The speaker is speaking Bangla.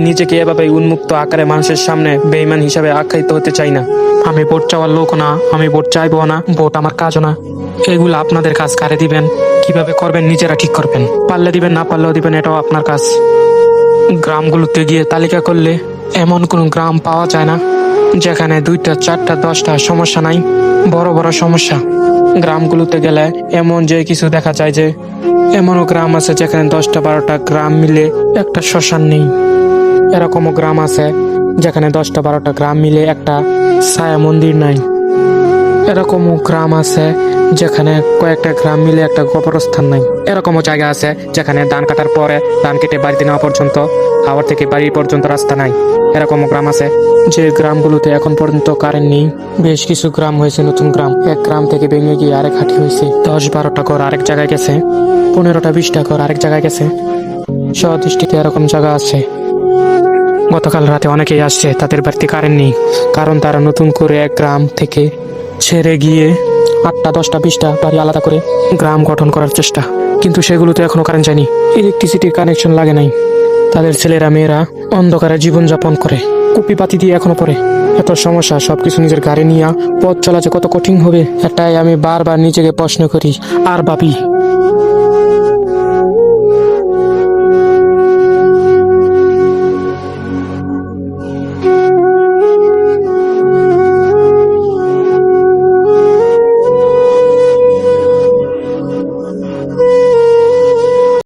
নিজেকে এভাবে উন্মুক্ত আকারে মানুষের সামনে বেইমান হিসাবে আখ্যায়িত হতে চাই না। আমি ভোট চাওয়ার লোক না, আমি ভোট চাইব না, ভোট আমার কাজও না। এগুলো আপনাদের কাজ, কারে দিবেন? কীভাবে করবেন, নিজেরা ঠিক করবেন? পারলে দিবেন, না পারলেও দিবেন, এটাও আপনার কাজ। গ্রামগুলোতে গিয়ে তালিকা করলে এমন কোনো গ্রাম পাওয়া যায় না, যেখানে দুইটা, চারটা, দশটা সমস্যা নাই, বড় বড় সমস্যা। গ্রামগুলোতে গেলে এমন যে কিছু দেখা যায় যে এমনও গ্রাম আছে যেখানে দশটা বারোটা গ্রাম মিলে একটা শ্মশান নেই। এরকমও গ্রাম আছে যেখানে দশটা বারোটা গ্রাম মিলে একটা ছায়া মন্দির নাই। এরকমও গ্রাম আছে যেখানে কয়েকটা গ্রাম মিলে একটা কবরস্থান নাই। এরকমও জায়গা আছে যেখানে ধান কাটার পরে ধান কেটে বাড়িতে নেওয়া পর্যন্ত হাওয়ার থেকে বাড়ি পর্যন্ত রাস্তা নাই। এরকমও গ্রাম আছে যে গ্রামগুলোতে এখন পর্যন্ত কারেন্ট নেই। বেশ কিছু গ্রাম হয়েছে, নতুন গ্রাম। এক গ্রাম থেকে ভেঙে গিয়ে আরেক হাঁটি হয়েছে। দশ বারোটা ঘর আরেক জায়গায় গেছে। পনেরোটা, বিশটা ঘর আরেক জায়গায় গেছে। সদৃষ্টিতে এরকম জায়গা আছে। গতকাল রাতে অনেকেই আসছে, তাদের বাড়িতে কারেন্ট নেই, কারণ তারা নতুন করে এক গ্রাম থেকে ছেড়ে গিয়ে আটটা, দশটা, বিশটা বাড়ি আলাদা করে গ্রাম গঠন করার চেষ্টা। কিন্তু সেগুলোতে এখনও কারেন্ট যায়নি। ইলেকট্রিসিটির কানেকশন লাগে নাই। তাদের ছেলেরা, মেয়েরা অন্ধকারে জীবনযাপন করে। কুপি পাতি দিয়ে এখনও পরে এত সমস্যা, সবকিছু নিজের গাড়ি নিয়ে পথ চলা যে কত কঠিন হবে, এটাই আমি বারবার নিজেকে প্রশ্ন করি, আর ভাবি।